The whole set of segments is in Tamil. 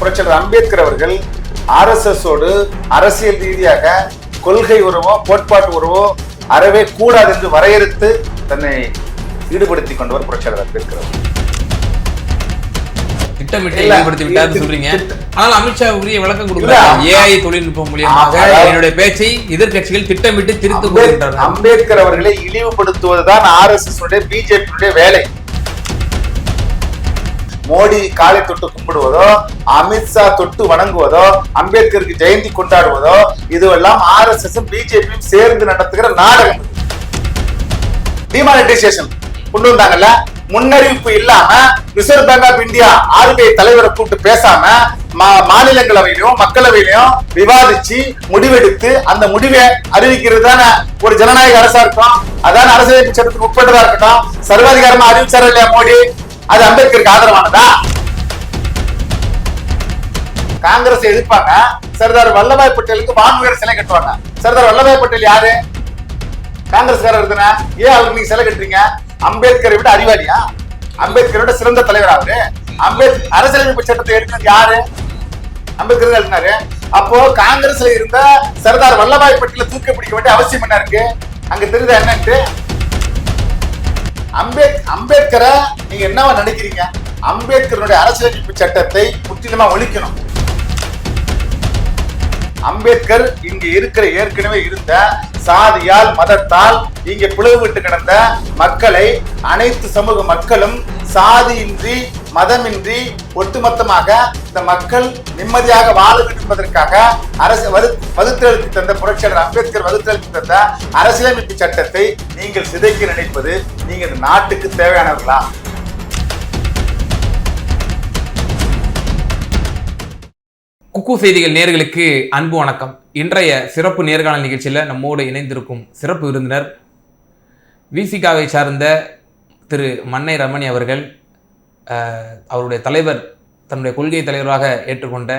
புரட்சியாளர் அம்பேத்கர் அவர்கள் ஆர்எஸ்எஸோடு அரசியல் ரீதியாக கொள்கை உறவோ கோட்பாட்டு உறவோ அறவே கூடாது என்று வரையறுத்து தன்னை ஈடுபடுத்திக் கொண்டவர் புரட்சியாளர் அம்பேத்கர் அவர்கள். திட்டமிட்டு ஈடுபடுத்தி சொல்றீங்க. ஆனால் அமித்ஷா உரிய விளக்கம் கொடுக்கிறார் ஏஐ தொழில்நுட்பம் மூலியமாக என்னுடைய பேச்சை எதிர்க்கட்சிகள் திட்டமிட்டு திருத்து அம்பேத்கர் அவர்களை இழிவுபடுத்துவதுதான் ஆர்எஸ்எஸ் உடைய பிஜேபியுடைய வேலை. மோடி காலை தொட்டு கும்பிடுவதோ அமித்ஷா தொட்டு வணங்குவதோ அம்பேத்கருக்கு ஜெயந்தி கொண்டாடுவதோ இதுவெல்லாம் ஆர்எஸ்எஸ் பிஜேபியும் சேர்ந்து நடத்துகிற நாடகம் டிமானிட்டைசேஷன் கொண்டு வந்தாங்கல்ல? முன்னறிவிப்பு இல்லாம Reserve Bank of India RBI தலைவரை கூப்பிட்டு பேசாம மா- மாநிலங்களவையிலும் மக்களவையிலும் விவாதிச்சு முடிவெடுத்து அந்த முடிவை அறிவிக்கிறது தானே? ஒரு ஜனநாயக அரசா இருக்கும் அதான் அரசியலமைப்பு சட்டத்துக்கு உட்பட்டதா இருக்கட்டும் சர்வாதிகாரமா அறிவிச்சாரா இல்லையா மோடி? அது அம்பேத்கருக்கு ஆதரவானதா? காங்கிரஸ் எதிர்ப்பாங்க. சர்தார் வல்லபாய் பட்டேலுக்கு வான்வீரர் சிலை கட்டுவாங்க. சர்தார் வல்லபாய் பட்டேல் யாரு? காங்கிரஸ்காரர் தானே. ஏன் அவருக்கு நீங்க சிலை கட்டுறீங்க? அம்பேத்கரை விட அறிவாளியா? அம்பேத்கரோட சிறந்த தலைவர் அவரு? அம்பேத் அரசியலமைப்பு சட்டத்தை எடுத்தது யாரு? அம்பேத்கர் தான் எழுதினாரு. அப்போ காங்கிரஸ்ல இருந்த சர்தார் வல்லபாய் பட்டேல தூக்க பிடிக்க வேண்டிய அவசியம் என்ன இருக்கு? அங்க தெரியுதா என்னன்ட்டு? அம்பேத் அம்பேத்கரை நீங்க என்னவா நினைக்கிறீங்க? அம்பேத்கருடைய அரசியலமைப்பு சட்டத்தை முற்றிலுமா ஒழிக்கணும். அம்பேத்கர் இங்க இருக்கிற ஏற்கனவே இருந்த சாதியால் மதத்தால் இங்க பிளவுபட்டு கிடந்த மக்களை அனைத்து சமூக மக்களும் சாதியின்றி மதமின்றி ஒட்டுமொத்தமாக இந்த மக்கள் நிம்மதியாக வாழ வேண்டும் என்பதற்காக அரசு வகுத்தெழுத்து தந்த புரட்சியாளர் அம்பேத்கர் வகுத்தெழுத்து தந்த அரசியலமைப்பு சட்டத்தை நீங்கள் சிதைக்க நினைப்பது நீங்கள் இந்த நாட்டுக்கு தேவையானவர்களா? குக்கு செய்திகள் நேர்களுக்கு அன்பு வணக்கம். இன்றைய சிறப்பு நேர்காணல் நிகழ்ச்சியில் நம்மோடு இணைந்திருக்கும் சிறப்பு விருந்தினர் விசிகாவை சார்ந்த திரு மன்னை ரமணி அவர்கள் அவருடைய தலைவர் தன்னுடைய கொள்கை தலைவராக ஏற்றுக்கொண்ட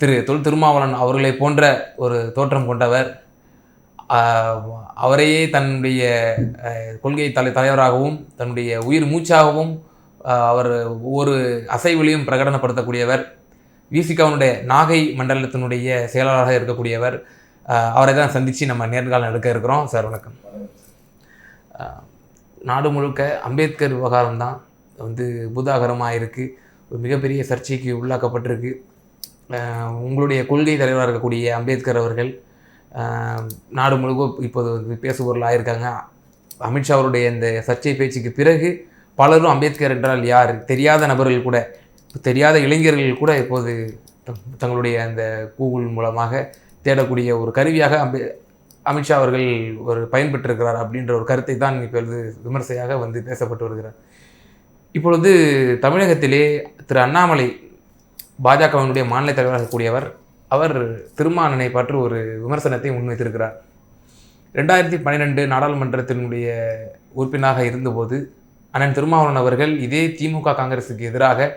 திரு தொல் திருமாவளன் அவர்களை போன்ற ஒரு தோற்றம் கொண்டவர். அவரையே தன்னுடைய கொள்கை தலை தலைவராகவும் தன்னுடைய உயிர் மூச்சாகவும் அவர் ஒவ்வொரு அசைவிலையும் பிரகடனப்படுத்தக்கூடியவர். விசிகாவுடைய நாகை மண்டலத்தினுடைய செயலாளராக இருக்கக்கூடியவர். அவரை தான் சந்தித்து நம்ம நேர்காலம் எடுக்க இருக்கிறோம். சார் வணக்கம். நாடு முழுக்க அம்பேத்கர் விவகாரம் தான் வந்து பூதாகரமாக இருக்குது ஒரு மிகப்பெரிய சர்ச்சைக்கு உள்ளாக்கப்பட்டிருக்கு. உங்களுடைய கொள்கை தலைவராக இருக்கக்கூடிய அம்பேத்கர் அவர்கள் நாடு முழுக்க இப்போது வந்து பேசுபொருள் ஆயிருக்காங்க அமித்ஷா அவருடைய இந்த சர்ச்சை பேச்சுக்கு பிறகு பலரும் அம்பேத்கர் என்றால் யார்? தெரியாத நபர்கள் கூட தெரியாத இளைஞர்கள் கூட இப்போது தங்களுடைய அந்த கூகுள் மூலமாக தேடக்கூடிய ஒரு கருவியாக அம்பே அமித்ஷா அவர்கள் ஒரு பயன்பெற்றிருக்கிறார் அப்படின்ற ஒரு கருத்தை தான் இப்பொழுது விமர்சையாக வந்து பேசப்பட்டு வருகிறார். இப்பொழுது தமிழகத்திலே திரு அண்ணாமலை பாஜகவினுடைய மாநில தலைவராக கூடியவர் அவர் திருமானனை பற்றி ஒரு விமர்சனத்தை முன்வைத்திருக்கிறார். ரெண்டாயிரத்தி பன்னிரெண்டு நாடாளுமன்றத்தினுடைய உறுப்பினராக இருந்தபோது அண்ணன் திருமாவளவன் அவர்கள் இதே திமுக காங்கிரஸுக்கு எதிராக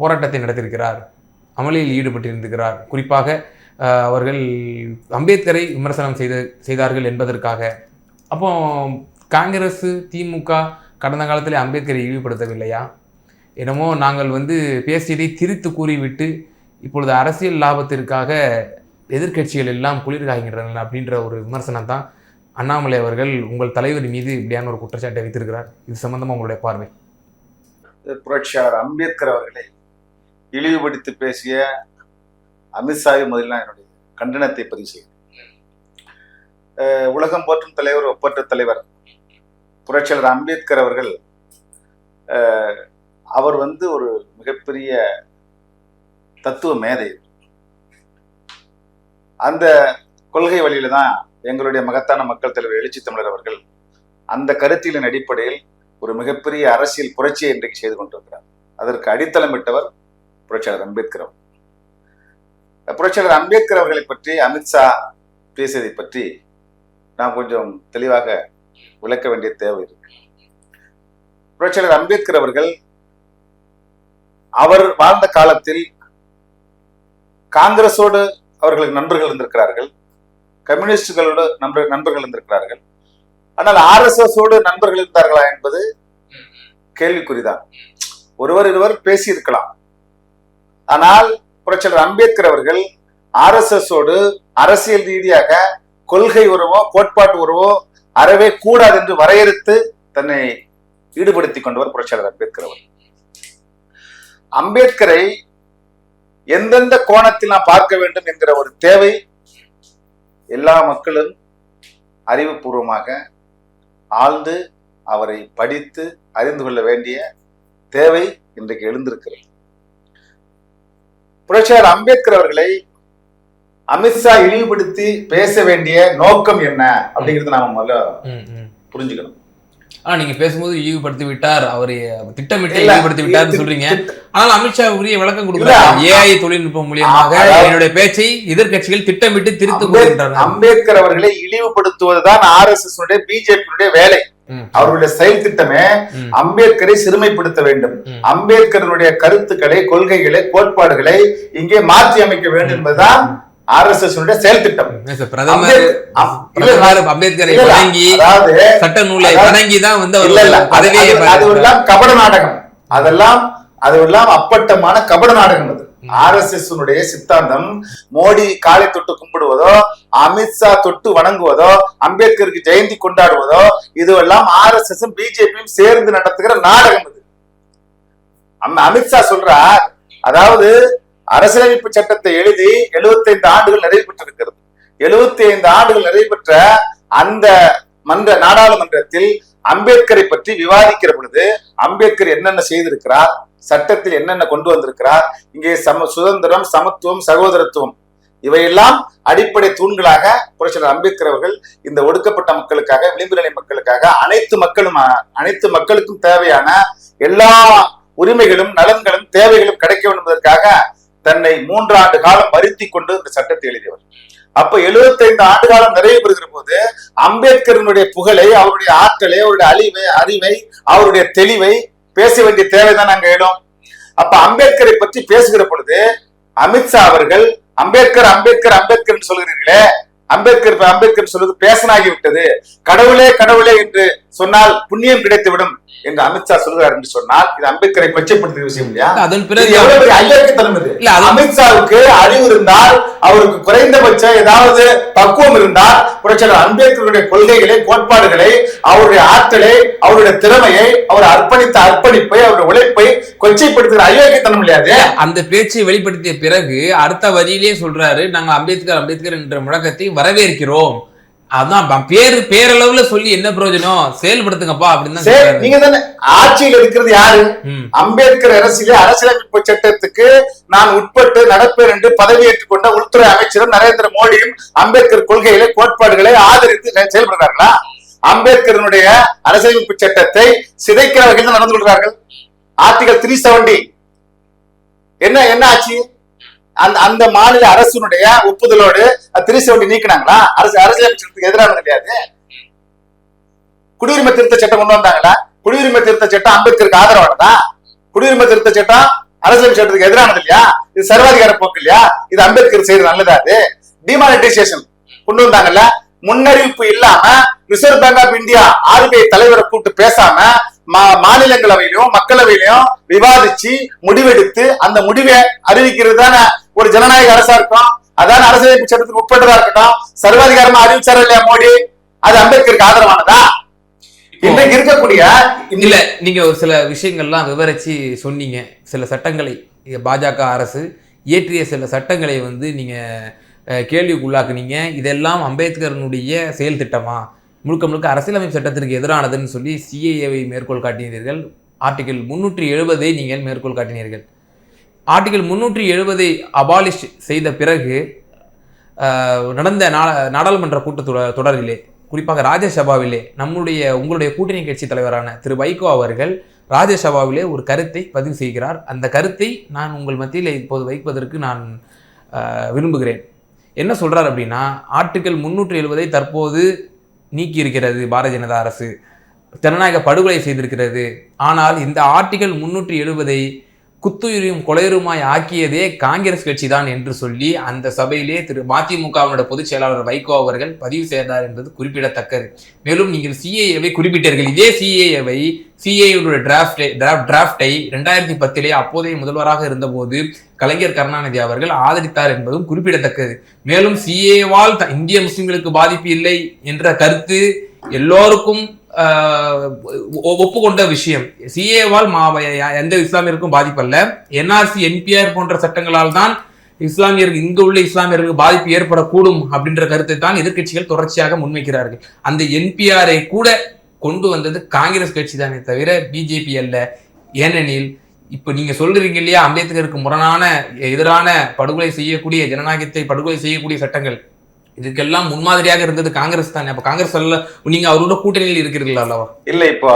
போராட்டத்தை நடத்தியிருக்கிறார். அமளியில் ஈடுபட்டிருந்திருக்கிறார். குறிப்பாக அவர்கள் அம்பேத்கரை விமர்சனம் செய்த செய்தார்கள் என்பதற்காக. அப்போ காங்கிரஸ் திமுக கடந்த காலத்தில் அம்பேத்கரை இழிவுபடுத்தவில்லையா? என்னமோ நாங்கள் வந்து பேசியதை திரித்து கூறிவிட்டு இப்பொழுது அரசியல் லாபத்திற்காக எதிர்க்கட்சிகள் எல்லாம் குளிர் காய்கின்றன அப்படின்ற ஒரு விமர்சனம் தான் அண்ணாமலை அவர்கள் உங்கள் தலைவர் மீது இப்படியான ஒரு குற்றச்சாட்டை வைத்திருக்கிறார். இது சம்பந்தமாக உங்களுடைய பார்வை? புரட்சியாளர் அம்பேத்கர் அவர்களை இழிவுபடுத்தி பேசிய அமித்ஷாவை முதலில் என்னுடைய கண்டனத்தை பதிவு செய்கிறேன். உலகம் போற்றும் தலைவர் ஒப்பற்ற தலைவர் புரட்சியாளர் அம்பேத்கர் அவர்கள் அஹ், அவர் வந்து ஒரு மிகப்பெரிய தத்துவ மேதை. அந்த கொள்கை வழியில தான் எங்களுடைய மகத்தான மக்கள் தலைவர் எழுச்சி தமிழர் அவர்கள் அந்த கருத்தியலின் அடிப்படையில் ஒரு மிகப்பெரிய அரசியல் புரட்சியை இன்றைக்கு செய்து கொண்டிருக்கிறார். அதற்கு அடித்தளமிட்டவர் புரட்சியாளர் அம்பேத்கர் அவர். புரட்சியாளர் அம்பேத்கர் அவர்களை பற்றி அமித்ஷா பேசியதை பற்றி நாம் கொஞ்சம் தெளிவாக விளக்க வேண்டிய தேவை இருக்கு. புரட்சியாளர் அம்பேத்கர் அவர்கள் அவர் வாழ்ந்த காலத்தில் காங்கிரஸோடு அவர்களுக்கு நண்பர்கள் இருந்திருக்கிறார்கள். கம்யூனிஸ்டுகளோடு நண்பர் நண்பர்கள் இருந்திருக்கிறார்கள். ஆனால் ஆர்எஸ்எஸோடு நண்பர்கள் இருந்தார்களா என்பது கேள்விக்குறிதான். ஒருவர் இருவர் பேசியிருக்கலாம். ஆனால் புரட்சியாளர் அம்பேத்கர் அவர்கள் ஆர்எஸ்எஸோடு அரசியல் ரீதியாக கொள்கை உறவோ கோட்பாட்டு உறவோ அறவே கூடாது என்று வரையறுத்து தன்னை ஈடுபடுத்திக் கொண்டவர் புரட்சியாளர் அம்பேத்கர் அவர் அம்பேத்கரை எந்தெந்த கோணத்தில் நாம் பார்க்க வேண்டும் என்கிற ஒரு தேவை எல்லா மக்களும் அறிவுபூர்வமாக ஆழ்ந்து அவரை படித்து அறிந்து கொள்ள வேண்டிய தேவை இன்றைக்கு எழுந்திருக்கிறது. புரட்சியாளர் அம்பேத்கர் அவர்களை அமித்ஷா இழிவுபடுத்தி பேச வேண்டிய நோக்கம் என்ன அப்படிங்கறத நாம முதல்ல. புரிஞ்சுக்கணும். ஆனா நீங்க பேசும்போது இழிவுபடுத்தி விட்டார். அவரை திட்டமிட்டு இழிவுபடுத்தி விட்டார்னு சொல்றீங்க. ஆனால் அமித்ஷா உரிய விளக்கம் கொடுக்கிறார் ஏஐ தொழில்நுட்பம் மூலியமாக என்னுடைய பேச்சை எதிர்க்கட்சிகள் திட்டமிட்டு திருத்து அம்பேத்- போகின்றனர் அம்பேத்கர் அவர்களை இழிவுபடுத்துவதுதான் ஆர் எஸ் எஸ் பிஜேபியுடைய வேலை. அவருடைய செயல் திட்டமே அம்பேத்கரை சிறுமைப்படுத்த வேண்டும். ம். அம்பேத்கருடைய கருத்துக்களை கொள்கைகளை கோட்பாடுகளை இங்கே மாற்றி அமைக்க வேண்டும் என்பதுதான் ஆர் எஸ் எஸ் செயல் திட்டம் பிரதமர் அம்பேத்கரை வணங்கி சட்ட நூலை வணங்கி தான் வந்து இல்ல இல்ல. அவர் அது- பதவியை அது- அது பெற்றார். எல்லாம் கபட நாடகம். அதெல்லாம் அதெல்லாம் அப்பட்டமான கபட நாடகம் அது. ஆர் எஸ் எஸ் சித்தாந்தம் மோடி காலை தொட்டு கும்பிடுவதோ அமித்ஷா தொட்டு வணங்குவதோ அம்பேத்கருக்கு ஜெயந்தி கொண்டாடுவதோ இதுவெல்லாம் ஆர் எஸ் எஸ் பிஜேபியும் சேர்ந்து நடத்துகிற நாடகம் இது அம்- அமித்ஷா சொல்றார் அதாவது அரசியலமைப்பு சட்டத்தை எழுதி 75 ஆண்டுகள் நிறைவு பெற்றிருக்கிறது. 75 ஆண்டுகள் நிறைவு பெற்ற அந்த மன்ற நாடாளுமன்றத்தில் அம்பேத்கரை பற்றி விவாதிக்கிற பொழுது அம்பேத்கர் என்னென்ன செய்திருக்கிறார் சட்டத்தில் என்னென்ன கொண்டு வந்திருக்கிறார் இங்கே சம சுதந்திரம் சமத்துவம் சகோதரத்துவம் இவையெல்லாம் அடிப்படை தூண்களாக புரட்சியாளர் அம்பேத்கர் அவர்கள் இந்த ஒடுக்கப்பட்ட மக்களுக்காக விளிம்பு நிலை மக்களுக்காக அனைத்து மக்களும் அனைத்து மக்களுக்கும் தேவையான எல்லா உரிமைகளும் நலன்களும் தேவைகளும் கிடைக்க வேண்டும் என்பதற்காக தன்னை மூன்று ஆண்டு காலம் வருத்தி கொண்டு இந்த சட்டத்தை எழுதியவர். அப்ப 75 ஆண்டு காலம் நிறைவு பெறுகிற போது அம்பேத்கரினுடைய புகழை அவருடைய ஆற்றலை அவருடைய அழிவை அறிவை அவருடைய தெளிவை பேச வேண்டிய தேவைதான் அங்க எழும் அப்ப அம்பேத்கரை பற்றி பேசுகிற பொழுது அமித்ஷா அவர்கள் அம்பேத்கர் அம்பேத்கர் அம்பேத்கர் சொல்கிறீர்களே அம்பேத்கர் அம்பேத்கர் சொல்வது பேசனாகி விட்டது. கடவுளே கடவுளே என்று சொன்னால் புண்ணியம் கிடைத்துவிடும் என்று அமித்ஷா சொல்கிறார் என்று சொன்னால் இது அம்பேத்கரை கொச்சைப்படுத்துகிற விஷயம் இல்லையா? அதன் பிறகு எவ்வளவு பெரிய ஐயக்கத்தனம் இது? அது- அமித்ஷாவுக்கு அறிவு இருந்தால் அவருக்கு குறைந்தபட்ச ஏதாவது பக்குவம் இருந்தால் புரட்சியாளர் அம்பேத்கருடைய கொள்கைகளை கோட்பாடுகளை அவருடைய ஆற்றலை அவருடைய திறமையை அவர் அர்ப்பணித்த அர்ப்பணிப்பை அவருடைய உழைப்பை கொச்சைப்படுத்துகிற ஐயோக்கியத்தனம் இல்லையாது அந்த பேச்சை வெளிப்படுத்திய பிறகு அடுத்த வரியிலே சொல்றாரு நாங்க அம்பேத்கர் அம்பேத்கர் என்ற முழக்கத்தை வரவேற்கிறோம். அதான் பேரு பேரளவுல சொல்லி என்ன பிரயோஜனம்? செயல்படுத்துங்கப்பா அப்படின்னு. நீங்க தானே ஆட்சியில் இருக்கிறது யாரு? அம்பேத்கர் அரசியலே அரசியலமைப்பு சட்டத்துக்கு நான் உட்பட்டு நடப்பேன் என்று பதவியேற்றுக் கொண்ட உள்துறை அமைச்சரும் நரேந்திர மோடியும் அம்பேத்கர் கொள்கைகளை கோட்பாடுகளை ஆதரித்து செ- செயல்படுகிறார்களா அம்பேத்கரனுடைய அரசியலமைப்பு சட்டத்தை சிதைக்கிற வகையில் நடந்து கொள்கிறார்கள். ஆர்டிகல் த்ரீ செவன்டி என்ன என்ன ஆச்சு? அந்த அந்த மாநில அரசினுடைய ஒப்புதலோடு த்ரீ நீக்கினாங்களா? அரசு அரசியலமைப்பு சட்டத்துக்கு எதிரானது கிடையாது. குடியுரிமை திருத்த சட்டம் கொண்டு வந்தாங்களா? குடியுரிமை திருத்த சட்டம் அம்பேத்கருக்கு ஆதரவானதா? குடியுரிமை திருத்த சட்டம் அரசியல் சட்டத்துக்கு எதிரானது இல்லையா? இது சர்வாதிகார போக்கு இல்லையா? இது அம்பேத்கர் செய்யறது நல்லதா அது. டிமானிட்டைசேஷன் கொண்டு வந்தாங்கல்ல. முன்னறிவிப்பு இல்லாம Reserve Bank of India RBI தலைவரை கூப்பிட்டு பேசாம மாநிலங்களவையிலும் மக்களவையிலும் விவாதிச்சு முடிவெடுத்து அந்த முடிவை அறிவிக்கிறது தானே ஒரு ஜனநாயக அரசா இருக்கும் அதான் அரசியலமைப்பு சட்டத்துக்கு உட்பட்டதா இருக்கட்டும். சர்வாதிகாரமா அறிவிச்சாரா இல்லையா மோடி? அது அம்பேத்கருக்கு ஆதரவானதா இன்றைக்கு இருக்கக்கூடிய இல்ல நீங்க ஒரு சில விஷயங்கள்லாம் விவரிச்சு சொன்னீங்க. சில சட்டங்களை பாஜக அரசு இயற்றிய சில சட்டங்களை வந்து நீங்க கேள்விக்குள்ளாக்குனீங்க. இதெல்லாம் அம்பேத்கரனுடைய செயல் திட்டமா முழுக்க முழுக்க அரசியலமைப்பு சட்டத்திற்கு எதிரானதுன்னு சொல்லி சிஏஏவை மேற்கோள் காட்டினீர்கள். ஆர்டிகிள் முன்னூற்றி எழுபதை நீங்கள் மேற்கோள் காட்டினீர்கள். ஆர்டிகிள் முன்னூற்றி எழுபதை அபாலிஷ் செய்த பிறகு நடந்த நாடாளுமன்ற கூட்டத்தொடர் தொடரிலே குறிப்பாக ராஜ்யசபாவிலே நம்முடைய உங்களுடைய கூட்டணி கட்சி தலைவரான திரு வைகோ அவர்கள் ராஜ்யசபாவிலே ஒரு கருத்தை பதிவு செய்கிறார். அந்த கருத்தை நான் உங்கள் மத்தியில் இப்போது வைப்பதற்கு நான் விரும்புகிறேன். என்ன சொல்கிறார் அப்படின்னா ஆர்டிகல் முன்னூற்றி எழுபதை தற்போது நீக்கி இருக்கிறது பாரதிய ஜனதா அரசு. ஜனநாயக படுகொலை செய்திருக்கிறது. ஆனால் இந்த ஆர்டிகல் முன்னூற்றி எழுபதை குத்துயிரும் கொலையுருமாய் ஆக்கியதே காங்கிரஸ் கட்சி தான் என்று சொல்லி அந்த சபையிலே திரு மதிமுகவினுடைய பொதுச் செயலாளர் வைகோ அவர்கள் பதிவு செய்தார் என்பது குறிப்பிடத்தக்கது. மேலும் நீங்கள் சிஏஏவை குறிப்பிட்டீர்கள். இதே சிஏஏவை சிஏயுடைய டிராஃப்டை டிராஃப்டை ரெண்டாயிரத்தி பத்திலே அப்போதைய முதல்வராக இருந்தபோது கலைஞர் கருணாநிதி அவர்கள் ஆதரித்தார் என்பதும் குறிப்பிடத்தக்கது. மேலும் சிஏவால் இந்திய முஸ்லிம்களுக்கு பாதிப்பு இல்லை என்ற கருத்து எல்லோருக்கும் ஒப்புக்கொண்ட விஷயம். சிஏவால் எந்த இஸ்லாமியருக்கும் பாதிப்பல்ல. என்ஆர்சி என்பிஆர் போன்ற சட்டங்களால் தான் இஸ்லாமியர்கள் இங்கு உள்ள இஸ்லாமியர்களுக்கு பாதிப்பு ஏற்படக்கூடும் அப்படின்ற கருத்தை தான் எதிர்க்கட்சிகள் தொடர்ச்சியாக முன்வைக்கிறார்கள். அந்த என்பிஆரை கூட கொண்டு வந்தது காங்கிரஸ் கட்சி தானே தவிர பிஜேபி அல்ல. ஏனெனில் இப்போ நீங்கள் சொல்கிறீங்க இல்லையா அம்பேத்கருக்கு முரணான எதிரான படுகொலை செய்யக்கூடிய ஜனநாயகத்தை படுகொலை செய்யக்கூடிய சட்டங்கள். இதுக்கெல்லாம் முன்மாதிரியாக இருந்தது காங்கிரஸ் தானே? அப்ப காங்கிரஸ் நீங்க அவரோட கூட்டணியில் இருக்கிறீர்களா அல்லவா? இல்ல இப்போ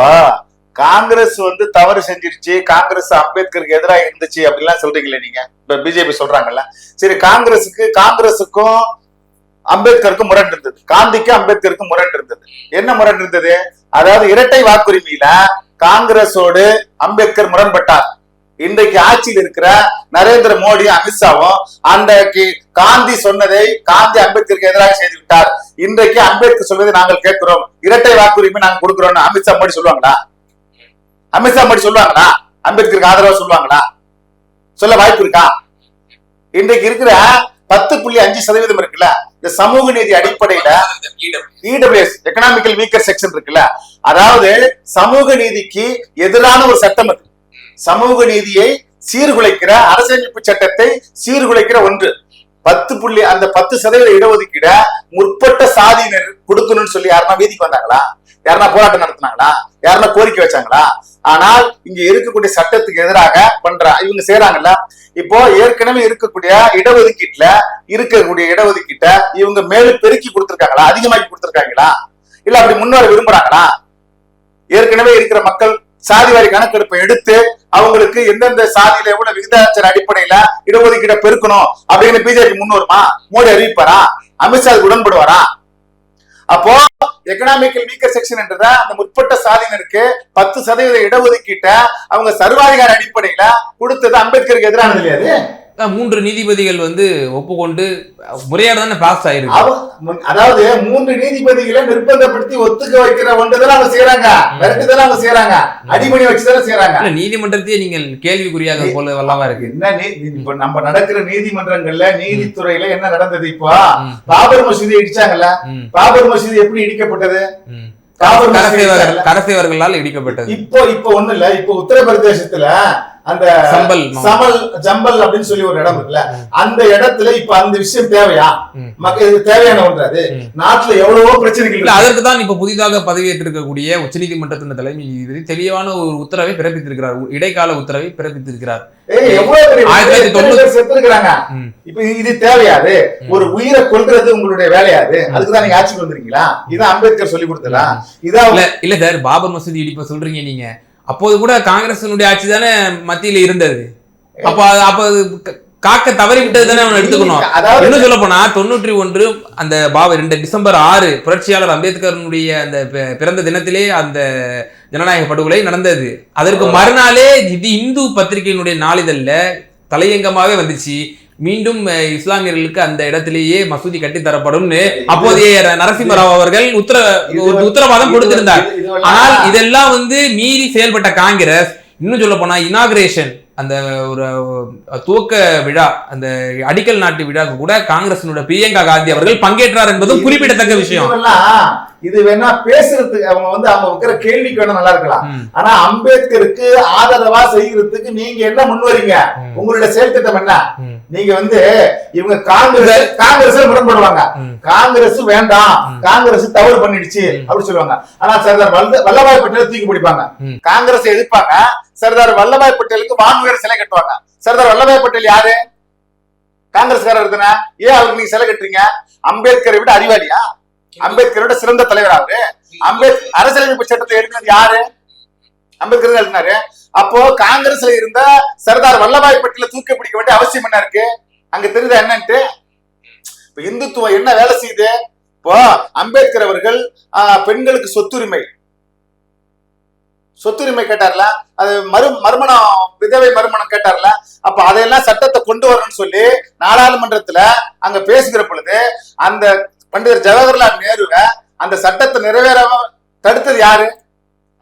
காங்கிரஸ் வந்து தவறு செஞ்சிருச்சு காங்கிரஸ் அம்பேத்கருக்கு எதிராக இருந்துச்சு அப்படிலாம் சொல்றீங்களே நீங்க? இப்ப பிஜேபி சொல்றாங்கல்ல. சரி காங்கிரஸுக்கு காங்கிரஸுக்கும் அம்பேத்கருக்கும் முரண் இருந்தது. காந்திக்கு அம்பேத்கருக்கும் முரண் இருந்தது. என்ன முரண் இருந்தது? அதாவது இரட்டை வாக்குரிமையில காங்கிரஸோடு அம்பேத்கர் முரண்பட்டார். இன்றைக்கு ஆட்சியில் இருக்கிற நரேந்திர மோடி அமித்ஷாவும் அன்றைக்கு காந்தி சொன்னதை காந்தி அம்பேத்கருக்கு எதிராக செய்து விட்டார் இன்றைக்கு அம்பேத்கர் சொல்வதை நாங்கள் கேட்கிறோம். இரட்டை வாக்குரிமை நாங்க கொடுக்கிறோம் அமித்ஷா மோடி சொல்லுவாங்களா? அமித்ஷா மோடி சொல்லுவாங்களா? அம்பேத்கருக்கு ஆதரவா சொல்லுவாங்களா? சொல்ல வாய்ப்பு இருக்கா? இன்றைக்கு இருக்கிற பத்து புள்ளி அஞ்சு சதவீதம் இருக்குல்ல இந்த சமூக நீதி அடிப்படையில இடபிள்யூஎஸ் எக்கனாமிக்கல் வீக்கர் செக்ஷன் இருக்குல்ல. அதாவது சமூக நீதிக்கு எதிரான ஒரு சட்டம் இருக்கு சமூக நீதியை சீர்குலைக்கிற அரசியலமைப்பு சட்டத்தை சீர்குலைக்கிற ஒன்று. பத்து புள்ளி அந்த பத்து சதவீத இடஒதுக்கீட முற்பட்ட சாதியினர் கொடுக்கணும்னு சொல்லி யாருன்னா வீதிக்கு வந்தாங்களா? யாருன்னா போராட்டம் நடத்தினாங்களா? யாருன்னா கோரிக்கை வச்சாங்களா? ஆனால் இங்க இருக்கக்கூடிய சட்டத்துக்கு எதிராக பண்ற இவங்க செய்யறாங்கல்ல இப்போ ஏற்கனவே இருக்கக்கூடிய இடஒதுக்கீட்டுல இருக்கக்கூடிய இடஒதுக்கீட்டை இவங்க மேலும் பெருக்கி கொடுத்துருக்காங்களா? அதிகமாக்கி கொடுத்துருக்காங்களா? இல்ல அப்படி முன்னேற விரும்புறாங்களா? ஏற்கனவே இருக்கிற மக்கள் சாதிவாரி கணக்கெடுப்பை எடுத்து அவங்களுக்கு எந்தெந்த சாதியில எவ்வளவு விகிதாச்சார அடிப்படையில இடஒதுக்கீடை பெருக்கணும் அப்படின்னு பிஜேபி முன்னோருமா மோடி அறிவிப்பாரா? அமித்ஷா உடன்படுவாரா? அப்போ எக்கனாமிக்கல் வீக்கர் செக்ஷன் என்றத அந்த முற்பட்ட சாதியினருக்கு பத்து சதவீத இடஒதுக்கீட்டை அவங்க சர்வாதிகார அடிப்படையில கொடுத்தது அம்பேத்கருக்கு எதிரானது இல்லையா மூன்று நீதிபதிகள் வந்து ஒப்புக்கொண்டு முறையாக தானே பாஸ் ஆயிருக்கு. அதாவது மூன்று நீதிபதிகளை நிர்பந்தப்படுத்தி ஒத்துக்க வைக்கிற ஒன்றுதான் அவங்க செய்யறாங்க மிரட்டுதல் அவங்க செய்யறாங்க அடிமணி வச்சுதானே செய்யறாங்க நீதிமன்றத்தையே நீங்கள் கேள்விக்குறியாக போல வல்லவா இருக்கு. என்ன இப்ப நம்ம நடக்கிற நீதிமன்றங்கள்ல நீதித்துறையில என்ன நடந்தது இப்போ? பாபர் மசூதி இடிச்சாங்கல்ல. பாபர் மசூதி எப்படி இடிக்கப்பட்டது? கரசேவர்களால் இடிக்கப்பட்டது. இப்போ இப்போ ஒண்ணு இல்ல இப்போ உத்தரப்பிரதேசத்துல அந்த சம்பல். சமல் ஜம்பல் அப்படின்னு சொல்லி ஒரு இடம் இருக்குல்ல. அந்த இடத்துல இப்ப அந்த விஷயம் தேவையா. மக்களுக்கு தேவையான ஒன்று அது. ம். நாட்டுல எவ்வளவோ பிரச்சனைகள் இல்ல. அதற்கு தான் இப்ப புதிதாக பதவியேற்றிருக்கக்கூடிய உச்சநீதிமன்றத்தின் தலைமை நீதிபதி தெளிவான ஒரு உத்தரவை பிறப்பித்திருக்கிறார். இடைக்கால உத்தரவை பிறப்பித்திருக்கிறார். இது தேவையாது ஒரு உயிரை கொல்றது உங்களுடைய வேலையாது அதுக்குதான் நீங்க ஆட்சிக்கு வந்துருக்கீங்களா? இதான் அம்பேத்கர் சொல்லி கொடுத்ததா? இதான் இல்ல சார் பாபர் மசூதி இடிப்ப சொல்றீங்க நீங்க. அப்போது கூட காங்கிரசினுடைய ஆட்சி தானே மத்தியில இருந்தது. அப்ப அப்ப காக்க தவறி விட்டது தானே அவன் எடுத்துக்கணும். இன்னும் சொல்ல போனா தொண்ணூற்றி ஒன்று அந்த பாபர் ரெண்டு டிசம்பர் ஆறு புரட்சியாளர் அம்பேத்கரனுடைய அந்த பிறந்த தினத்திலே அந்த ஜனநாயக படுகொலை நடந்தது. அதற்கு மறுநாளே இது இந்து பத்திரிகையினுடைய நாளிதழ்ல தலையங்கமாவே வந்துச்சு. மீண்டும் இஸ்லாமியர்களுக்கு அந்த இடத்திலேயே மசூதி கட்டி தரப்படும்னு அப்போதைய நரசிம்மராவ் அவர்கள் உத்தர உத்தரவாதம் கொடுத்திருந்தார். ஆனால் இதெல்லாம் வந்து மீறி செயல்பட்ட காங்கிரஸ். இன்னும் சொல்ல போனா இனாகிரேஷன் அந்த ஒரு துவக்க விழா அந்த அடிக்கல் நாட்டு விழாக்கு கூட காங்கிரசினுடைய பிரியங்கா காந்தி அவர்கள் பங்கேற்றார் என்பதும் குறிப்பிடத்தக்க விஷயம். இது வேணா பேசுறதுக்கு அவங்க வந்து அவங்க வைக்கிற கேள்விக்கு வேணா நல்லா இருக்கலாம். ஆனா அம்பேத்கருக்கு ஆதரவா செய்யறதுக்கு நீங்க என்ன முன்வரீங்க? ம், உங்களுடைய செயல் திட்டம் என்ன? நீங்க வந்து இவங்க காங்கிரஸ் காங்கிரஸ் முரண்படுவாங்க. காங்கிரஸ் வேண்டாம். காங்கிரஸ் தவறு பண்ணிடுச்சு ம். அப்படி சொல்லுவாங்க. ஆனா சர்தார் வல்ல- வல்லபாய் பட்டேல் தூக்கி பிடிப்பாங்க. காங்கிரஸ் எதிர்ப்பாங்க. சர்தார் வல்லபாய் பட்டேலுக்கு வான்வேர் சிலை கட்டுவாங்க. சர்தார் வல்லபாய் பட்டேல் யாரு? காங்கிரஸ்காரர் தானே. ஏன் அவருக்கு நீங்க சிலை கட்டுறீங்க? அம்பேத்கரை விட அறிவாளியா? அம்பேத்கரோட சிறந்த தலைவர் அவரு அம்பேத் அரசியலமைப்பு சட்டத்தை எழுதினது யாரு? அம்பேத்கர் எழுதினாரு. அப்போ காங்கிரஸ்ல இருந்த சர்தார் வல்லபாய் பட்டியல தூக்கி பிடிக்க வேண்டிய அவசியம் என்ன இருக்கு? அங்க தெரியுதா என்னன்ட்டு? இப்ப இந்துத்துவம் என்ன வேலை செய்யுது? இப்போ அம்பேத்கர் அவர்கள் பெண்களுக்கு சொத்துரிமை. சொத்துரிமை கேட்டார்ல? அது மறு மறுமணம் விதவை மறுமணம் கேட்டார்ல? அப்ப அதையெல்லாம் சட்டத்தை கொண்டு வரணும்னு சொல்லி நாடாளுமன்றத்துல அங்க பேசுகிற பொழுது அந்த பண்டிதர் ஜவஹர்லால் நேருவை அந்த சட்டத்தை நிறைவேறாம தடுத்தது யாரு?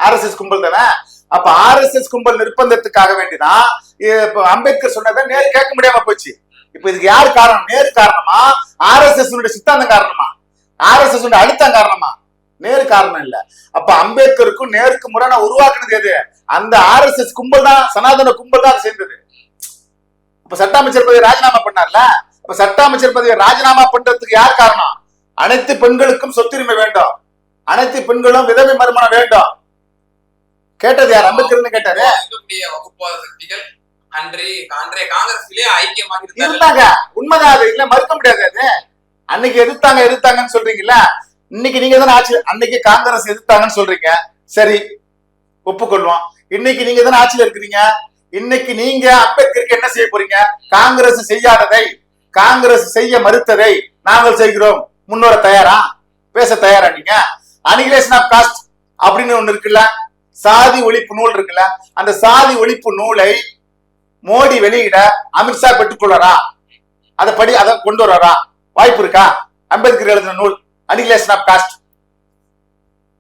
ஆர்எஸ்எஸ் கும்பல் தானே? அப்ப ஆர்எஸ்எஸ் கும்பல் நிர்பந்தத்துக்காக வேண்டிதான் இப்ப அம்பேத்கர் சொன்னதை நேரு கேட்க முடியாம போச்சு. இப்ப இதுக்கு யார் காரணம்? நேரு காரணமா? ஆர்எஸ்எஸ் சித்தாந்தம் காரணமா? ஆர்எஸ்எஸ் அழுத்தம் காரணமா? நேரு காரணம் இல்ல. அப்ப அம்பேத்கருக்கும் நேருக்கு முரணா உருவாக்குனது எது? அந்த ஆர்எஸ்எஸ் கும்பல் தான் சனாதன கும்பல் தான் சேர்ந்தது. அப்ப சட்ட அமைச்சர் பதவி ராஜினாமா பண்ணார்ல? அப்ப சட்ட அமைச்சர் பதவியை ராஜினாமா பண்றதுக்கு யார் காரணம்? அனைத்து பெண்களுக்கும் சொத்துரிமை வேண்டும். அனைத்து பெண்களும் விதவை மறுமணம் வேண்டும். கேட்டது யார்? அம்பேத்கர் கேட்டாரு. வகுப்பாத சக்திகள் அன்றைய அன்றைய காங்கிரஸிலே ஐக்கியமாக இருந்தாங்க. உண்மைதான் அது. இல்ல மறுக்க முடியாது அது. அன்னைக்கு எதிர்த்தாங்க எதிர்த்தாங்கன்னு சொல்றீங்கல்ல? இன்னைக்கு நீங்க தானே ஆட்சி அன்னைக்கு காங்கிரஸ் எதிர்த்தாங்கன்னு சொல்றீங்க. சரி ஒப்புக்கொள்வோம். இன்னைக்கு நீங்க தானே ஆட்சியில இருக்கிறீங்க. இன்னைக்கு நீங்க அம்பேத்கருக்கு என்ன செய்ய போறீங்க? காங்கிரஸ் செய்யாததை காங்கிரஸ் செய்ய மறுத்ததை நாங்கள் செய்கிறோம். முன்னோர தயாரா? பேச தயாரா நீங்க? அனிகிலேஷன் ஆஃப் காஸ்ட் அப்படின்னு ஒண்ணு இருக்குல்ல? சாதி ஒழிப்பு நூல் இருக்குல்ல? அந்த சாதி ஒழிப்பு நூலை மோடி வெளியிட அமித்ஷா பெற்றுக்கொள்ளாரா அதை படி அதை கொண்டு வர்றாரா? வாய்ப்பு இருக்கா? அம்பேத்கர் எழுதின நூல் அனிகிலேஷன் ஆஃப் காஸ்ட்.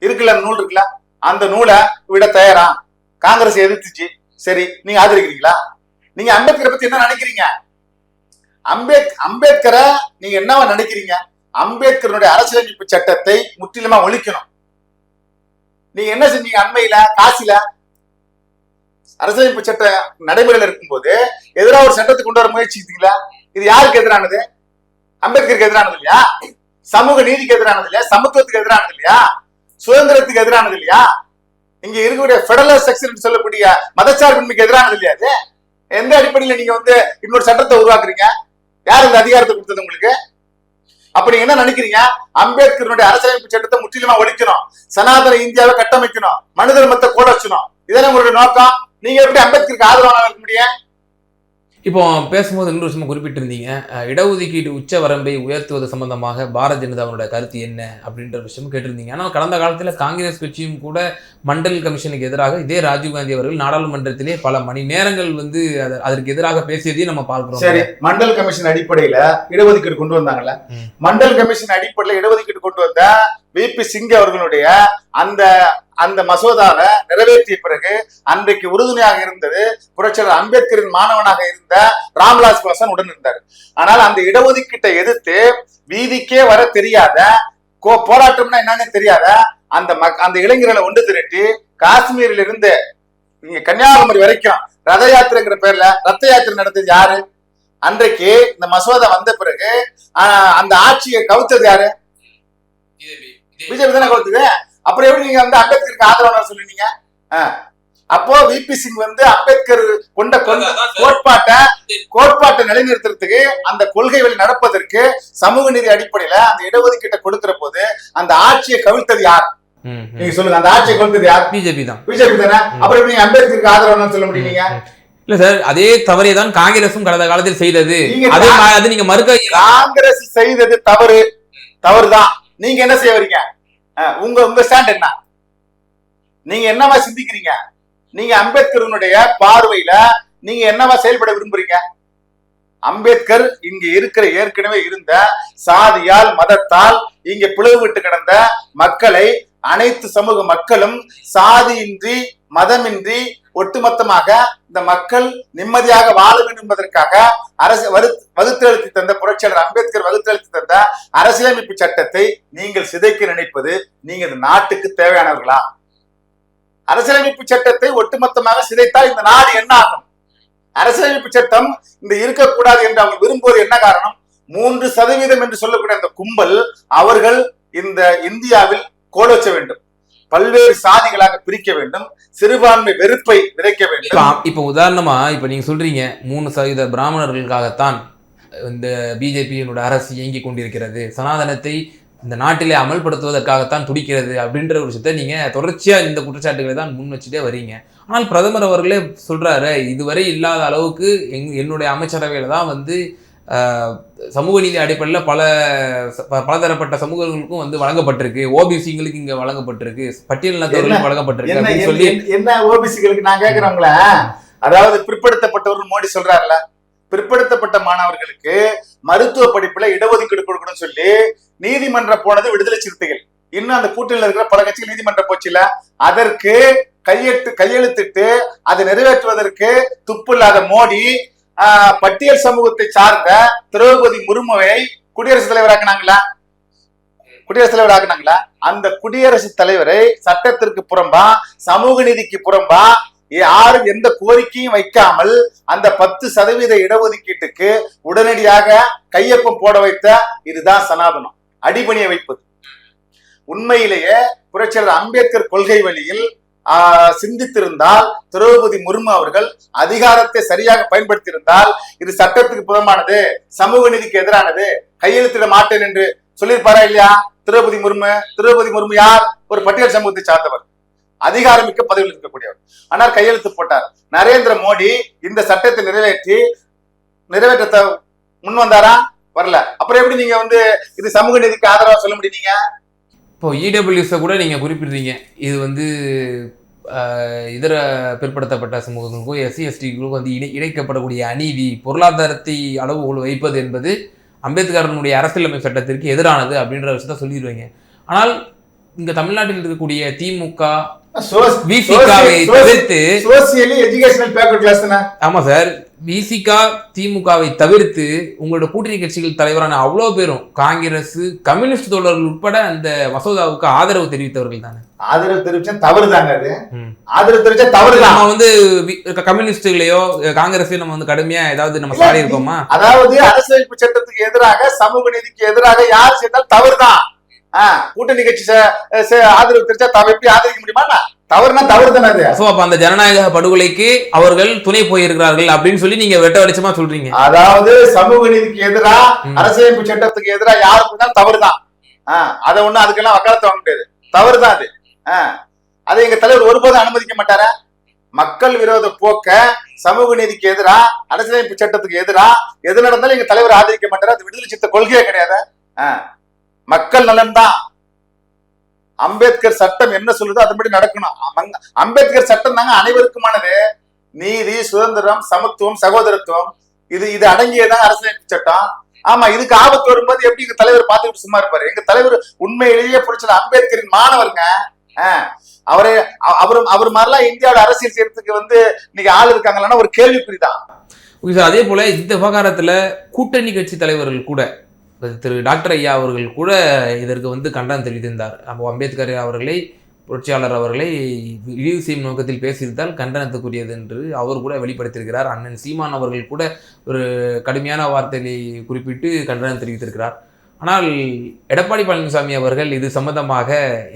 இருக்குல்ல அந்த நூல் இருக்குல்ல? அந்த நூலை விட தயாரா? காங்கிரஸ் எதிர்த்துச்சு. சரி நீங்க ஆதரிக்கிறீங்களா? நீங்க அம்பேத்கரை பத்தி என்ன நினைக்கிறீங்க? அம்பேத் அம்பேத்கரை நீங்க என்னவா நினைக்கிறீங்க? அம்பேத்கருடைய அரசியலமைப்பு சட்டத்தை முற்றிலுமா ஒழிக்கணும். நீங்க என்ன செஞ்சீங்க? அண்மையில காசில அரசியலமைப்பு சட்ட நடைமுறையில இருக்கும்போது எதிராக ஒரு சட்டத்தை கொண்டு வர முயற்சித்தீங்களா இது யாருக்கு எதிரானது? அம்பேத்கருக்கு எதிரானது இல்லையா? சமூக நீதிக்கு எதிரானது இல்லையா? சமத்துவத்துக்கு எதிரானது இல்லையா? சுதந்திரத்துக்கு எதிரானது இல்லையா? இங்க இருக்கக்கூடிய பெடரல் செக்ஷன் சொல்லக்கூடிய மதச்சார்பின்மைக்கு எதிரானது இல்லையா அது எந்த அடிப்படையில நீங்க வந்து இன்னொரு சட்டத்தை உருவாக்குறீங்க? யார் இந்த அதிகாரத்தை கொடுத்தது உங்களுக்கு? அப்ப நீங்க என்ன நினைக்கிறீங்க? அம்பேத்கருடைய அரசியலமைப்பு சட்டத்தை முற்றிலுமா ஒழிக்கணும். சனாதன இந்தியாவை கட்டமைக்கணும். மனித தர்மத்தை கூட வச்சணும் இதானே உங்களுடைய நோக்கம். நீங்க எப்படி அம்பேத்கருக்கு ஆதரவாக இருக்க முடியும்? இப்போ பேசும்போது இன்னொரு விஷயமா குறிப்பிட்டிருந்தீங்க. இடஒதுக்கீடு உச்ச வரம்பை உயர்த்துவது சம்பந்தமாக பாரதிய ஜனதாவோட கருத்து என்ன? அப்படின்ற விஷயம் கேட்டிருந்தீங்க. ஆனால் கடந்த காலத்தில் காங்கிரஸ் கட்சியும் கூட மண்டல் கமிஷனுக்கு எதிராக இதே ராஜீவ்காந்தி அவர்கள் நாடாளுமன்றத்திலே பல மணி நேரங்கள் வந்து அத- அதற்கு எதிராக பேசியதையும் நம்ம பார்க்கிறோம். சரி மண்டல் கமிஷன் அடிப்படையில இடஒதுக்கீடு கொண்டு வந்தாங்கல்ல. மண்டல் கமிஷன் அடிப்படையில இடஒதுக்கீடு கொண்டு வந்த விபி சிங் அவர்களுடைய அந்த அந்த மசோதாவை நிறைவேற்றிய பிறகு அன்றைக்கு உறுதுணையாக இருந்தது புரட்சியாளர் அம்பேத்கரின் மாணவனாக இருந்த ராம்விலாஸ் பாசன் உடன் இருந்தார். ஆனால் அந்த இடஒதுக்கீட்டை எதிர்த்து வீதிக்கே வர தெரியாத போராட்டம்னா என்னன்னு தெரியாத அந்த மக் அந்த இளைஞர்களை ஒன்று திரட்டி காஷ்மீரில் இருந்து இங்க கன்னியாகுமரி வரைக்கும் ரத யாத்திரைங்கிற பேர்ல ரத்த யாத்திரை நடத்தது யாரு? அன்றைக்கு இந்த மசோதா வந்த பிறகு அந்த ஆட்சியை கவுத்தது யாரு? பிஜேபி தானே கவுத்தது? அப்புறம் எப்படி நீங்க வந்து அம்பேத்கருக்கு ஆதரவான சொல்லுவீங்க ஆஹ். அப்போ விபி சிங் வந்து அம்பேத்கர் கொண்ட கொண்ட கோட்பாட்டை கோட்பாட்டை நிலைநிறுத்துறதுக்கு அந்த கொள்கை வழி நடப்பதற்கு சமூக நீதி அடிப்படையில அந்த இடஒதுக்கீட்டை கொடுக்கிற போது அந்த ஆட்சியை கவிழ்த்தது யார்? நீங்க சொல்லுங்க அந்த ஆட்சியை கவிழ்த்தது யார்? பிஜேபி தான். பிஜேபி தானே? அப்புறம் எப்படி நீங்க அம்பேத்கருக்கு ஆதரவான சொல்ல முடியும் நீங்க இல்ல சார் அதே தவறை தான் காங்கிரசும் கடந்த காலத்தில் செய்தது. அது அது நீங்க மறுக்க காங்கிரஸ் செய்தது தவறு. தவறுதான். நீங்க என்ன செய்ய வரீங்க? உங்க உங்க ஸ்டாண்ட் என்ன? நீங்க என்னவா சிந்திக்கிறீங்க? நீங்க அம்பேத்கருனுடைய பார்வையில நீங்க என்னவா செயல்பட விரும்புறீங்க? அம்பேத்கர் இங்க இருக்கிற ஏற்கனவே இருந்த சாதியால் மதத்தால் இங்க பிளவுவிட்டு கிடந்த மக்களை அனைத்து சமூக மக்களும் சாதியின்றி மதமின்றி ஒட்டுமொத்தமாக இந்த மக்கள் நிம்மதியாக வாழ வேண்டும் என்பதற்காக அரசு வரு- வகுத்தெழுத்து தந்த புரட்சியாளர் அம்பேத்கர் வகுத்தெழுத்து தந்த அரசியலமைப்பு சட்டத்தை நீங்கள் சிதைக்க நினைப்பது நீங்க இந்த நாட்டுக்கு தேவையானவர்களா? அரசியலமைப்பு சட்டத்தை ஒட்டுமொத்தமாக சிதைத்தால் இந்த நாடு என்ன ஆகும்? அரசியலமைப்பு சட்டம் இந்த இருக்கக்கூடாது என்று அவங்க விரும்புவது என்ன காரணம்? மூன்று சதவீதம் என்று சொல்லக்கூடிய அந்த கும்பல் அவர்கள் இந்த இந்தியாவில் கோலோச்ச வேண்டும். பல்வேறு சாதிகளாக பிரிக்க வேண்டும் சிறுபான்மை வெறுப்பை விதைக்க வேண்டும். இப்ப உதாரணமா இப்ப நீங்க சொல்றீங்க மூணு சதவீத பிராமணர்களுக்காகத்தான் இந்த பிஜேபியினோட அரசு இயங்கிக் கொண்டிருக்கிறது. சனாதனத்தை இந்த நாட்டிலே அமல்படுத்துவதற்காகத்தான் துடிக்கிறது அப்படின்ற ஒரு விஷயத்தை நீங்க தொடர்ச்சியா இந்த குற்றச்சாட்டுகளை தான் முன் வச்சுட்டே வரீங்க. ஆனால் பிரதமர் அவர்களே சொல்றாரு இதுவரை இல்லாத அளவுக்கு எங் என்னுடைய அமைச்சரவையில தான் வந்து சமூக நீதி அடிப்படையில் பல பலதரப்பட்ட சமூகங்களுக்கும் வந்து வழங்கப்பட்டிருக்கு. ஓபிசிங்களுக்கு இங்க வழங்கப்பட்டிருக்கு. பட்டியலினத்தவர்களுக்கு வழங்கப்பட்டிருக்கு என்ன அப்படின்னு சொல்லி என்ன- ஓபிசிகளுக்கு நான் கேக்குறவங்கள அதாவது பிற்படுத்தப்பட்டவர் மோடி சொல்றாருல. பிற்படுத்தப்பட்ட மாணவர்களுக்கு மருத்துவ படிப்புல இடஒதுக்கீடு கொடுக்கணும்னு சொல்லி நீதிமன்றம் போனது விடுதலை சிறுத்தைகள். இன்னும் அந்த கூட்டணியில் இருக்கிற பல கட்சிகள் நீதிமன்றம் போச்சுல. அதற்கு கையெட்டு கையெழுத்திட்டு அதை நிறைவேற்றுவதற்கு துப்பில்லாத மோடி ஆஹ், பட்டியல் சமூகத்தை சார்ந்த திரௌபதி முர்முவை குடியரசுத் தலைவராக்குனாங்களா குடியரசுத் தலைவர் ஆக்குனாங்களா? அந்த குடியரசுத் தலைவரை சட்டத்திற்கு புறம்பா சமூக நீதிக்கு புறம்பா யாரும் எந்த கோரிக்கையும் வைக்காமல் அந்த பத்து சதவீத இடஒதுக்கீட்டுக்கு உடனடியாக கையொப்பம் போட வைத்த இதுதான் சனாதனம் அடிபணிய வைப்பது. உண்மையிலேயே புரட்சியாளர் அம்பேத்கர் கொள்கை வழியில் சிந்தித்திருந்தால் திரௌபதி முர்மு அவர்கள் அதிகாரத்தை சரியாக பயன்படுத்தியிருந்தால் இது சட்டத்துக்கு புதமானது சமூக நீதிக்கு எதிரானது கையெழுத்திட மாட்டேன் என்று சொல்லியிருப்பாரா இல்லையா? திரௌபதி முர்மு திரௌபதி முர்மு யார்? ஒரு பட்டியல் சமூகத்தை சார்ந்தவர். அதிகாரமிக்க பதவியில் இருக்கக்கூடியவர். ஆனால் கையெழுத்து போட்டார். நரேந்திர மோடி இந்த சட்டத்தை நிறைவேற்றி நிறைவேற்றத்தை முன் வந்தாரா? வரல. அப்புறம் எப்படி நீங்க வந்து இது சமூக நீதிக்கு ஆதரவா சொல்ல முடியுங்க? இப்போ இடபிள்யூஸை கூட நீங்க குறிப்பிடுறீங்க. இது வந்து இதர பிற்படுத்தப்பட்ட சமூகங்களுக்கும் எஸ்சி எஸ்டிகளுக்கும் வந்து இணை இணைக்கப்படக்கூடிய அநீதி பொருளாதாரத்தை அளவுகோல் வைப்பது என்பது அம்பேத்கரனுடைய அரசியலமைப்பு சட்டத்திற்கு எதிரானது அப்படின்ற விஷயத்த சொல்லிடுவீங்க. ஆனால் இங்க தமிழ்நாட்டில் இருக்கக்கூடிய திமுக தவிர்த்து ஆமா சார். விசிகா திமுகவை தவிர்த்து உங்களோட கூட்டணி கட்சிகள் தலைவரான அவ்வளோ பேரும் காங்கிரஸ் கம்யூனிஸ்ட் தோழர்கள் உட்பட அந்த மசோதாவுக்கு ஆதரவு தெரிவித்தவர்கள் தானே? ஆதரவு தெரிவிச்சா தவறு தாங்க அது. ஆதரவு தெரிவிச்சா தவறு தான். நம்ம வந்து கம்யூனிஸ்டுகளையோ காங்கிரஸ்லயோ நம்ம வந்து கடுமையா ஏதாவது நம்ம சாடி இருக்கோமா? அதாவது அரசியலமைப்பு சட்டத்துக்கு எதிராக சமூக நீதிக்கு எதிராக யார் செய்தால் தவறுதான் ஆஹ் கூட்டணி கட்சி ஆதரவு தெரிவிச்சா தவறு எப்படி ஆதரிக்க முடியுமா தவறுனா தவறு தானே அது? சோ அப்ப அந்த ஜனநாயக படுகொலைக்கு அவர்கள் துணை போயிருக்கிறார்கள் அப்படின்னு சொல்லி நீங்க வெட்ட வெளிச்சமா சொல்றீங்க. அதாவது சமூக நீதிக்கு எதிரா ம். அரசியலமைப்பு சட்டத்துக்கு எதிரா யாருக்கு தவறுதான். ஆஹ் அதை ஒண்ணு அதுக்கெல்லாம் வக்காலத்து வாங்க முடியாது. தவறுதான் அது. ஆஹ் அதை எங்க தலைவர் ஒருபோதும் அனுமதிக்க மாட்டாரா? மக்கள் விரோத போக்க சமூக நீதிக்கு எதிரா அரசியலமைப்பு சட்டத்துக்கு எதிரா எது நடந்தாலும் எங்க தலைவர் ஆதரிக்க மாட்டாரா? அது விடுதலை சித்த கொள்கையே கிடையாது. மக்கள் நலன் தான் அம்பேத்கர் சட்டம் என்ன சொல்லுதோ அதுபடி நடக்கணும். அமங்க- அம்பேத்கர் சட்டம் தாங்க அனைவருக்குமானது. நீதி சுதந்திரம் சமத்துவம் சகோதரத்துவம். இது இது அடங்கியதான் அரசியலமைப்பு சட்டம். ஆமா இதுக்கு ஆபத்து வரும்போது எப்படி எங்க தலைவர் பார்த்துக்கிட்டு சும்மா இருப்பாரு? எங்க தலைவர் உண்மையிலேயே பிடிச்ச அம்பேத்கரின் மாணவருங்க. ஆஹ் அவரே அவரு அவரும் அவர் மாதிரிலாம் இந்தியாவோட அரசியல் செய்யறதுக்கு வந்து இன்னைக்கு ஆள் இருக்காங்களான்னா ஒரு கேள்விக்குறிதான். அதே போல இந்த விவகாரத்துல கூட்டணி கட்சி தலைவர்கள் கூட திரு டாக்டர் ஐயா அவர்கள் கூட இதற்கு வந்து கண்டனம் தெரிவித்திருந்தார். அப்போ அம்பேத்கர் அவர்களை புரட்சியாளர் அவர்களை இழிவு செய்யும் நோக்கத்தில் பேசியிருந்தால் கண்டனத்துக்குரியது என்று அவர் கூட வெளிப்படுத்தியிருக்கிறார். அண்ணன் சீமான் அவர்கள் கூட ஒரு கடுமையான வார்த்தைகளை குறிப்பிட்டு கண்டனம் தெரிவித்திருக்கிறார். ஆனால் எடப்பாடி பழனிசாமி அவர்கள் இது சம்பந்தமாக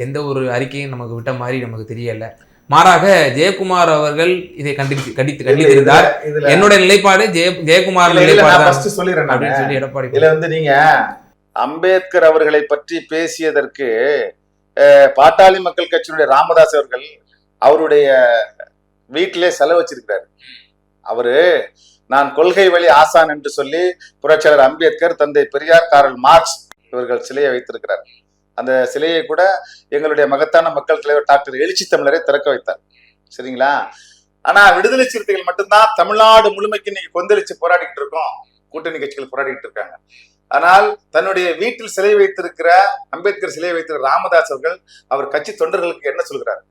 எந்த ஒரு அறிக்கையும் நமக்கு விட்ட மாதிரி நமக்கு தெரியலை. மாறாக ஜெயக்குமார் அவர்கள் இதை கண்டித்து கண்டித்து கண்டித்திருந்தார். இதுல என்னோட நிலைப்பாடு ஜெய ஜெயக்குமார் நிலைப்பாடு சொல்லிடுறேன். அப்படின்னு சொல்லி எடப்பாடி இதுல வந்து நீங்க அம்பேத்கர் அவர்களை பற்றி பேசியதற்கு பாட்டாளி மக்கள் கட்சியினுடைய ராமதாஸ் அவர்கள் அவருடைய வீட்டிலே செலவு வச்சிருக்கிறாரு. அவரு நான் கொள்கை வழி ஆசான் என்று சொல்லி புரட்சியாளர் அம்பேத்கர் தந்தை பெரியார் காரல் மார்க்ஸ் இவர்கள் சிலையை வைத்திருக்கிறார். அந்த சிலையை கூட எங்களுடைய மகத்தான மக்கள் தலைவர் டாக்டர் எழுச்சி தமிழரை திறக்க வைத்தார். சரிங்களா? ஆனா விடுதலை சிறுத்தைகள் மட்டும்தான் தமிழ்நாடு முழுமைக்கு இன்னைக்கு கொந்தளிச்சு போராடிக்கிட்டு இருக்கோம். கூட்டணி கட்சிகள் போராடிக்கிட்டு இருக்காங்க. ஆனால் தன்னுடைய வீட்டில் சிலை வைத்திருக்கிற அம்பேத்கர் சிலை வைத்திருக்கிற ராமதாஸ் அவர்கள் அவர் கட்சி தொண்டர்களுக்கு என்ன சொல்கிறார்?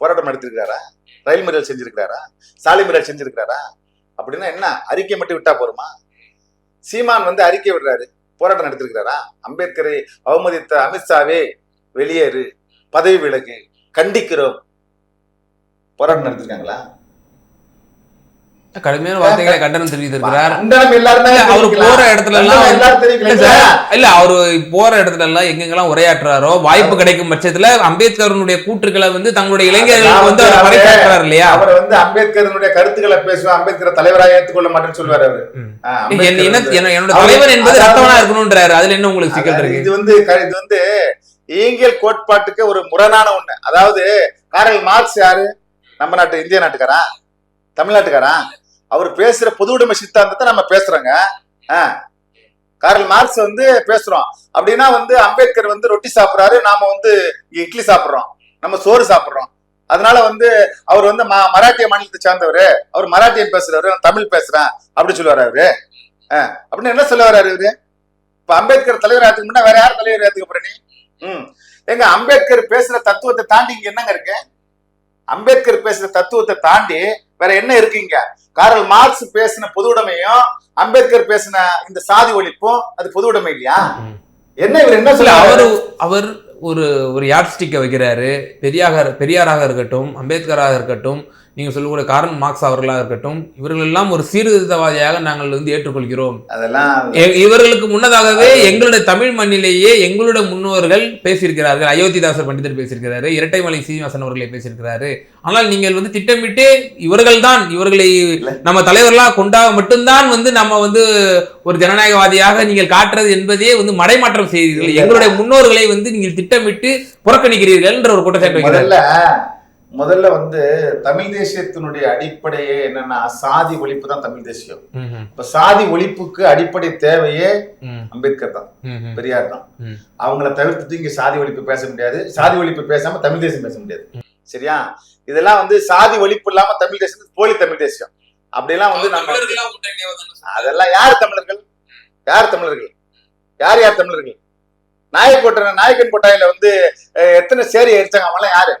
போராட்டம் நடத்திருக்கிறாரா ரயில் மறியல் செஞ்சிருக்கிறாரா? சாலை மறியல் செஞ்சிருக்கிறாரா? அப்படின்னா என்ன? அறிக்கை மட்டும் விட்டா போருமா? சீமான் வந்து அறிக்கை விடுறாரு. போராட்டம் நடத்திருக்கிறாரா? அம்பேத்கரை அவமதித்த அமித்ஷாவே வெளியேறு பதவி விலகு கண்டிக்கிறோம். போராட்டம் நடத்திருக்காங்களா? கடுமையான வார்த்தைகளை கண்டனம் தெரிவித்திருக்கிறார். அவரு போற இடத்துல எல்லாம் இல்ல அவரு போற இடத்துல எல்லாம் எங்கெங்கெல்லாம் உரையாற்றுறாரோ வாய்ப்பு கிடைக்கும் பட்சத்துல அம்பேத்கருடைய கூற்றுக்களை வந்து தங்களுடைய இளைஞர்களுக்கு வந்து அவர் பறைசாற்றுறாரு இல்லையா? அவர் வந்து அம்பேத்கருடைய கருத்துக்களை பேசுவேன் அம்பேத்கர் தலைவராக ஏற்றுக்கொள்ள மாட்டேன்னு சொல்லுவாரு அவரு. என்னோட தலைவர் என்பது ரத்தவனா இருக்கணும்ன்றாரு. அதுல என்ன உங்களுக்கு சிக்கல் இருக்கு? இது வந்து இது வந்து இயங்கியல் கோட்பாட்டுக்கு ஒரு முரணான ஒண்ணு. அதாவது காரல் மார்க்ஸ் யாரு? நம்ம நாட்டு இந்திய நாட்டுக்காரா? தமிழ்நாட்டுக்காரா? அவர் பேசுற பொது உடைமை சித்தாந்தத்தை நம்ம பேசுறோங்க. ஆ. மார்க்ஸ் வந்து பேசுறோம். அப்படின்னா வந்து அம்பேத்கர் வந்து ரொட்டி சாப்பிடுறாரு நாம வந்து இட்லி சாப்பிடுறோம். நம்ம சோறு சாப்பிடுறோம். அதனால வந்து அவர் வந்து மராட்டிய மாநிலத்தை சார்ந்தவர். அவர் மராட்டியன் பேசுறவரு நான் தமிழ் பேசுறேன் அப்படி சொல்லுவாரு அவரு. அப்படின்னு என்ன சொல்ல வர்றாரு இவரு? இப்ப அம்பேத்கர் தலைவர் ஆத்துக்கு முன்னா வேற யார் தலைவர் ஆத்துக்கு போற நீ? ம். எங்க அம்பேத்கர் பேசுற தத்துவத்தை தாண்டி இங்க என்னங்க இருக்கு? அம்பேத்கர் பேசுற தத்துவத்தை தாண்டி வேற என்ன இருக்குங்க? காரல் மார்க்ஸ் பேசின பொது உடைமையும் அம்பேத்கர் பேசின இந்த சாதி ஒழிப்பும் அது பொது உடைமை இல்லையா. என்ன இவர் என்ன சொல்ல அவர் அவர் ஒரு ஒரு யாட்ஸ்டிக்கை வைக்கிறாரு. பெரியாக பெரியாராக இருக்கட்டும் அம்பேத்கராக இருக்கட்டும் நீங்க சொல்லக்கூடிய காரன் மார்க்ஸ் அவர்களாக இருக்கட்டும் இவர்கள் எல்லாம் ஒரு சீர்திருத்தவாதியாக நாங்கள் வந்து ஏற்றுக்கொள்கிறோம். அதெல்லாம் இவர்களுக்கு முன்னதாகவே எங்களுடைய தமிழ் மண்ணிலேயே எங்களுடைய முன்னோர்கள் பேசியிருக்கிறார்கள். அயோத்திதாசர் பண்டிதர் பேசியிருக்கிறாரு இரட்டைமலை சீனிவாசன் அவர்களை பேசியிருக்கிறாரு. ஆனால் நீங்கள் வந்து திட்டமிட்டு இவர்கள்தான் இவர்களை நம்ம தலைவர்களா கொண்டா மட்டும்தான் வந்து நம்ம வந்து ஒரு ஜனநாயகவாதியாக நீங்கள் காட்டுறது என்பதே வந்து மடைமாற்றம் செய்கிறீர்கள் எங்களுடைய முன்னோர்களை வந்து நீங்கள் திட்டமிட்டு புறக்கணிக்கிறீர்கள் என்ற ஒரு குற்றச்சாட்டு முதல்ல வந்து தமிழ் தேசியத்தினுடைய அடிப்படையே என்னன்னா சாதி ஒழிப்பு தான் தமிழ் தேசியம். இப்ப சாதி ஒழிப்புக்கு அடிப்படை தேவையே அம்பேத்கர் தான். பெரியார் தான். அவங்கள தவிர்த்துட்டு இங்க சாதி ஒழிப்பு பேச முடியாது. சாதி ஒழிப்பு பேசாம தமிழ் தேசியம் பேச முடியாது. சரியா? இதெல்லாம் வந்து சாதி ஒழிப்பு இல்லாம தமிழ் தேசம் போலி தமிழ் தேசியம். அப்படியெல்லாம் வந்து நம்ம அதெல்லாம் யார் தமிழர்கள்? யார் தமிழர்கள்? யார் யார் தமிழர்கள்? நாயக்கோட்டை நாயக்கன் கோட்டாயில வந்து எத்தனை சேரி எரிச்சாங்க அவங்களாம் யாரு?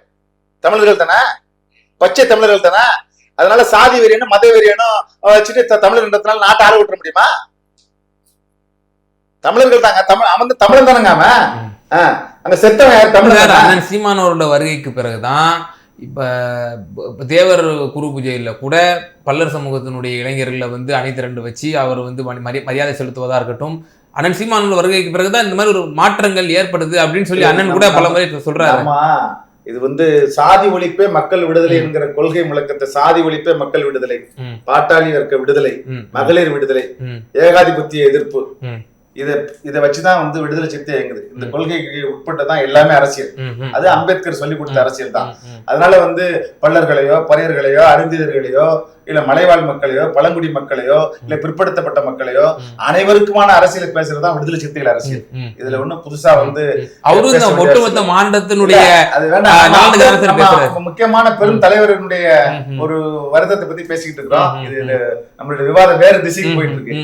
தமிழர்கள் தானே? பச்சை தமிழர்கள் தானே? அதனால சாதி வெறியனும் மத வெறியனும் வச்சுட்டு தமிழர்ன்றதுனால நாட்டை ஆள விட்டுற முடியுமா? தமிழர்கள் தாங்க தமிழ் அவன் வந்து தமிழன் தானங்க அவன். அந்த செத்தவன் யார்? தமிழர்? அண்ணன் சீமானவரோட வருகைக்கு பிறகுதான் இப்ப தேவர் குரு பூஜையில கூட பல்லர் சமூகத்தினுடைய இளைஞர்களை வந்து அணி திரண்டு வச்சு அவர் வந்து மரி- மரி- மரியாதை செலுத்துவதா இருக்கட்டும். அண்ணன் சீமானோட வருகைக்கு பிறகுதான் இந்த மாதிரி ஒரு மாற்றங்கள் ஏற்படுது அப்படின்னு சொல்லி அண்ணன் கூட பல முறை சொல்றாரு. இது வந்து சாதி ஒழிப்பே மக்கள் விடுதலை என்கிற கொள்கை முழக்கத்தை சாதி ஒழிப்பே மக்கள் விடுதலை. பாட்டாளி வர்க்க விடுதலை மகளிர் விடுதலை ஏகாதிபத்திய எதிர்ப்பு. இத இத வச்சுதான் வந்து விடுதலை சிறுத்தை இயங்குது. இந்த. கொள்கைக்கு உட்பட்டதான் எல்லாமே அரசியல். அது அம்பேத்கர் சொல்லி கொடுத்த அரசியல் தான். அதனால வந்து பல்லர்களையோ பறையர்களையோ அறிஞர்களையோ இல்ல மலைவாழ் மக்களையோ பழங்குடி மக்களையோ இல்ல பிற்படுத்தப்பட்ட மக்களையோ. அனைவருக்குமான அரசியலை பேசுறது விடுதலை சிறுத்தைகள் அரசியல். இதுல ஒண்ணும் புதுசா வந்து அவரும் ஒட்டுமொத்த மாண்டத்தினுடைய அது வேண்டாம். முக்கியமான பெரும் தலைவர்களுடைய. ஒரு வருத்தத்தை பத்தி பேசிக்கிட்டு இருக்கிறோம். இது நம்மளுடைய விவாதம் வேற திசைக்கு போயிட்டு இருக்கு.